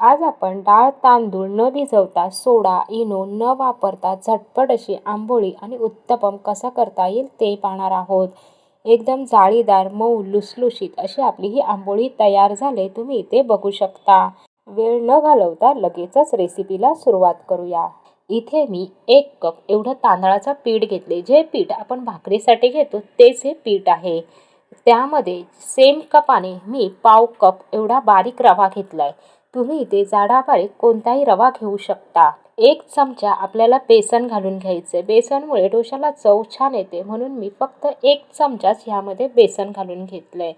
आज आपण डाळ तांदूळ न भिजवता सोडा इनो न वापरता झटपट अशी आंबोळी आणि उत्तपम कसा करता येईल ते पाहणार आहोत. एकदम जाळीदार मऊ लुसलुशीत अशी आपली ही आंबोळी तयार झाले तुम्ही इथे बघू शकता. वेळ न घालवता लगेचच रेसिपीला सुरुवात करूया. इथे मी एक कप एवढं तांदळाचं पीठ घेतले जे पीठ आपण भाकरीसाठी घेतो तेच हे पीठ आहे. त्यामध्ये सेम कपाने मी पाव कप एवढा बारीक रवा घेतला आहे तुम्ही इथे जाडा कोणताही रवा घेऊ शकता. एक चमचा आपल्याला बेसन घालून घ्यायचे. बेसनमुळे डोशाला चव छान येते. म्हणून मी फक्त एक चमचाच ह्यामध्ये बेसन घालून घेतलंय.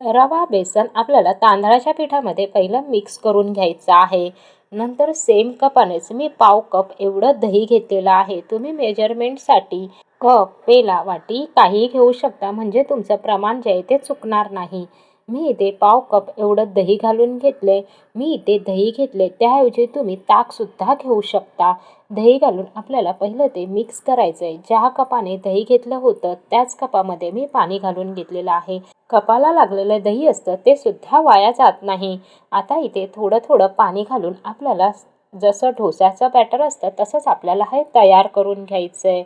रवा बेसन आपल्याला तांदळाच्या पिठामध्ये पहिलं मिक्स करून घ्यायचं आहे. नंतर सेम कपानेच मी पाव कप एवढं दही घेतलेलं आहे. तुम्ही मेजरमेंटसाठी कप पेला वाटी काही घेऊ शकता. म्हणजे तुमचं प्रमाण जे आहे ते चुकणार नाही. मी इथे पाव कप एवढं दही घालून घेतले मी इथे दही घेतले त्याऐवजी तुम्ही ताकसुद्धा घेऊ शकता. दही घालून आपल्याला पहिलं ते मिक्स करायचं आहे ज्या कपाने दही घेतलं होतं त्याच कपामध्ये मी पाणी घालून घेतलेलं आहे. कपाला लागलेलं दही असतं ते सुद्धा वाया जात नाही. आता इथे थोडं थोडं पाणी घालून आपल्याला जसं ढोसाचं बॅटर असतं तसंच आपल्याला हे तयार करून घ्यायचं आहे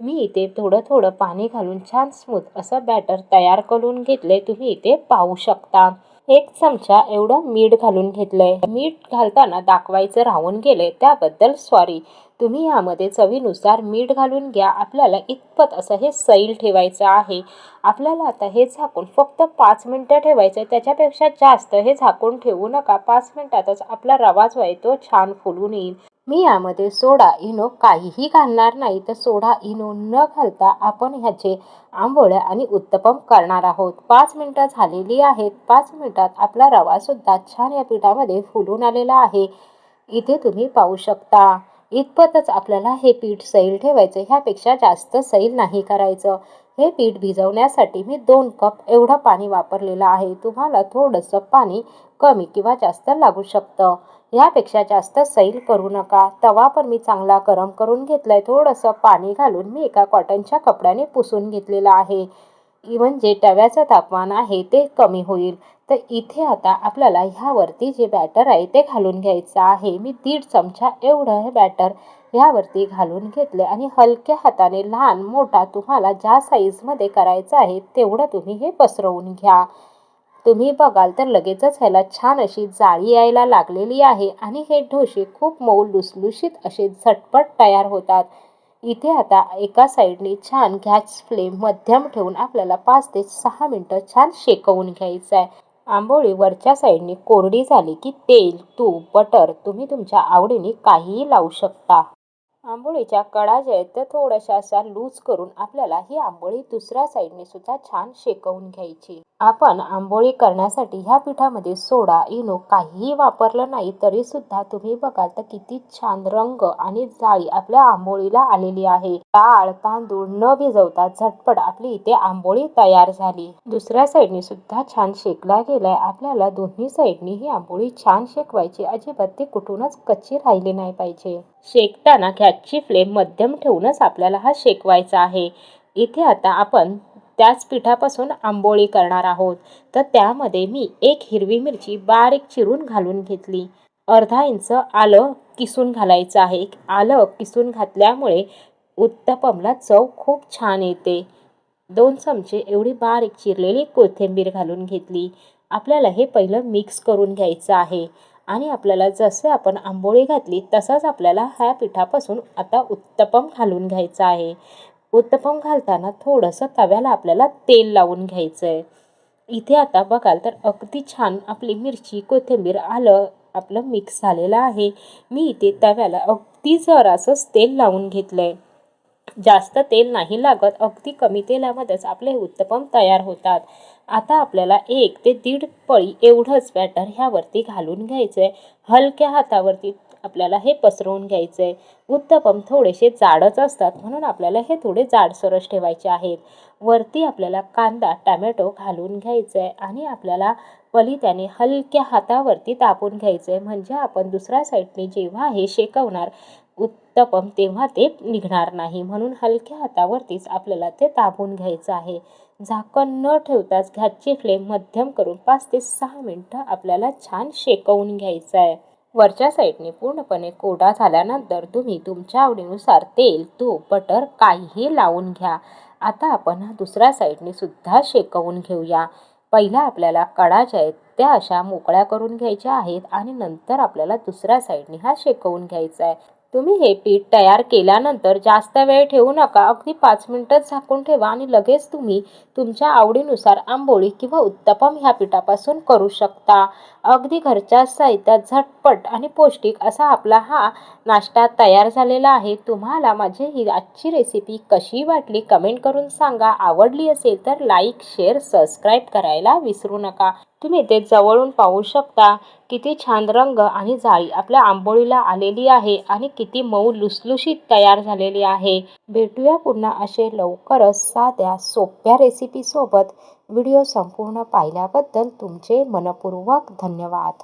मी इथे थोडं थोडं पाणी घालून छान स्मूथ असं बॅटर तयार करून घेतले तुम्ही इथे पाहू शकता. एक चमचा एवढं मीठ घालून घेतलंय. मीठ घालताना दाखवायचं राहून गेले त्याबद्दल सॉरी तुम्ही यामध्ये चवीनुसार मीठ घालून घ्या. आपल्याला इतपत असं हे सैल ठेवायचं आहे. आपल्याला आता हे झाकून फक्त पाच मिनटं ठेवायचं आहे. त्याच्यापेक्षा जास्त हे झाकून ठेवू नका. पाच मिनटातच आपला रवा जो आहे तो छान फुलून येईल. मी यामध्ये सोडा इनो काहीही घालणार नाही. तर सोडा इनो न घालता आपण ह्याचे आंबोळ्या आणि उत्तपम करणार आहोत. पाच मिनटं झालेली आहेत. पाच मिनटात आपला रवासुद्धा छान या पिठामध्ये फुलून आलेला आहे. इथे तुम्ही पाहू शकता. इतपतच आपल्याला हे पीठ सैल ठेवायचं ह्यापेक्षा जास्त सैल नाही करायचं. हे पीठ भिजवण्यासाठी मी दोन कप एवढं पाणी वापरलेलं आहे. तुम्हाला थोडंसं पाणी कमी किंवा जास्त लागू शकतं. ह्यापेक्षा जास्त सैल करू नका. तवा पण मी चांगला गरम करून घेतलाय. थोडंसं पाणी घालून मी एका कॉटनच्या कपड्याने पुसून घेतलेलं आहे. इवन जे तव्याचं तापमान आहे ते कमी होईल. तर इथे आता आपल्याला ह्यावरती जे बॅटर आहे ते घालून घ्यायचं आहे. मी दीड चमचा एवढं हे बॅटर ह्यावरती घालून घेतले आणि हलक्या हाताने लहान मोठा तुम्हाला ज्या साईजमध्ये करायचं आहे तेवढं तुम्ही हे पसरवून घ्या. तुम्ही बघाल तर लगेचच ह्याला छान अशी जाळी यायला लागलेली आहे आणि हे ढोसे खूप मऊ लुसलुशीत असे झटपट तयार होतात. इथे आता एका साईडने छान गॅस फ्लेम मध्यम ठेवून आपल्याला पाच ते सहा मिनटं छान शेकवून घ्यायचं आहे. आंबोळी वरच्या साईडने कोरडी झाली की तेल तूप बटर तुम्ही तुमच्या आवडीने काहीही लावू शकता. आंबोळीच्या कडा ज्या आहेत त्या थोड्याशा अशा लूज करून आपल्याला ही आंबोळी दुसऱ्या साईडने सुद्धा छान शेकवून घ्यायची. आपण आंबोळी करण्यासाठी ह्या पिठामध्ये सोडा इनो काहीही वापरलं नाही तरी सुद्धा तुम्ही बघाल तर किती छान रंग आणि जाळी आपल्या आंबोळीला आलेली आहे. डाळ तांदूळ न भिजवता झटपट आपली इथे आंबोळी तयार झाली. दुसऱ्या साईडने सुद्धा छान शेकला गेलाय. आपल्याला दोन्ही साईडनी ही आंबोळी छान शेकवायची. अजिबात ती कुठूनच कच्ची राहिली नाही पाहिजे. शेकताना गॅसची फ्लेम मध्यम ठेवूनच आपल्याला हा शेकवायचा आहे. इथे आता आपण त्याच पिठापासून आंबोळी करणार आहोत. तर त्यामध्ये मी एक हिरवी मिरची बारीक चिरून घालून घेतली. अर्धा इंच आलं किसून घालायचं आहे. आलं किसून घातल्यामुळे उत्तपमला चव खूप छान येते. दोन चमचे एवढी बारीक चिरलेली कोथिंबीर घालून घेतली. आपल्याला हे पहिलं मिक्स करून घ्यायचं आहे. आणि आपल्याला जसे आपण आंबोळी घातली तसंच आपल्याला ह्या पिठापासून आता उत्तपम घालून घ्यायचं आहे. उत्तपम घालताना थोडंसं तव्याला आपल्याला तेल लावून घ्यायचं आहे इथे आता बघाल तर अगदी छान आपली मिरची कोथिंबीर आलं आपलं मिक्स झालेलं आहे. मी इथे तव्याला अगदी जरासंच तेल लावून घेतलं आहे जास्त तेल नाही लागत अगदी कमी तेलामध्येच आपले उत्तपम तयार होतात. आता आपल्याला एक ते दीड पळी एवढंच बॅटर ह्यावरती घालून घ्यायचं आहे हलक्या हातावरती आपल्याला हे पसरवून घ्यायचं आहे उत्तपम थोडेसे जाडच असतात म्हणून आपल्याला हे थोडे जाडसरस ठेवायचे आहेत. वरती आपल्याला कांदा टॅमॅटो घालून घ्यायचं आहे आणि आपल्याला पलित्याने हलक्या हातावरती तापून घ्यायचं आहे म्हणजे आपण दुसऱ्या साईडने जेव्हा हे शेकवणार उत्तपम तेव्हा ते निघणार नाही म्हणून हलक्या हातावरतीच आपल्याला ते ताबून घ्यायचं आहे. झाकण न ठेवताच घ्याची फ्लेम मध्यम करून पाच ते सहा मिनटं आपल्याला छान शेकवून घ्यायचं आहे. वरच्या साईडने पूर्णपणे कोरडा झाल्यानंतर तुम्ही तुमच्या आवडीनुसार तेल तूप बटर काहीही लावून घ्या. आता आपण हा दुसऱ्या साईडने सुद्धा शेकवून घेऊया. पहिला आपल्याला कडा ज्या आहेत त्या अशा मोकळ्या करून घ्यायच्या आहेत आणि नंतर आपल्याला दुसऱ्या साईडने हा शेकवून घ्यायचा आहे. तुम्ही हे पीठ तयार केल्यानंतर जास्त वेळ ठेवू नका. अगदी पाच मिनटंच झाकून ठेवा आणि लगेच तुम्ही तुमच्या आवडीनुसार आंबोळी किंवा उत्तपम ह्या पिठापासून करू शकता. अगदी घरच्या साहित्यात झटपट आणि पौष्टिक असा आपला हा नाश्ता तयार झालेला आहे. तुम्हाला माझी ही आजची रेसिपी कशी वाटली कमेंट करून सांगा. आवडली असेल तर लाईक शेअर सबस्क्राईब करायला विसरू नका. तुम्ही ते जवळून पाहू शकता किती छान रंग आणि जाळी आपल्या आंबोळीला आलेली आहे आणि किती मऊ लुसलुशीत तयार झालेली आहे. भेटूया पुन्हा असे लवकरच साध्या सोप्या रेसिपीसोबत व्हिडिओ संपूर्ण पाहिल्याबद्दल तुमचे मनपूर्वक धन्यवाद.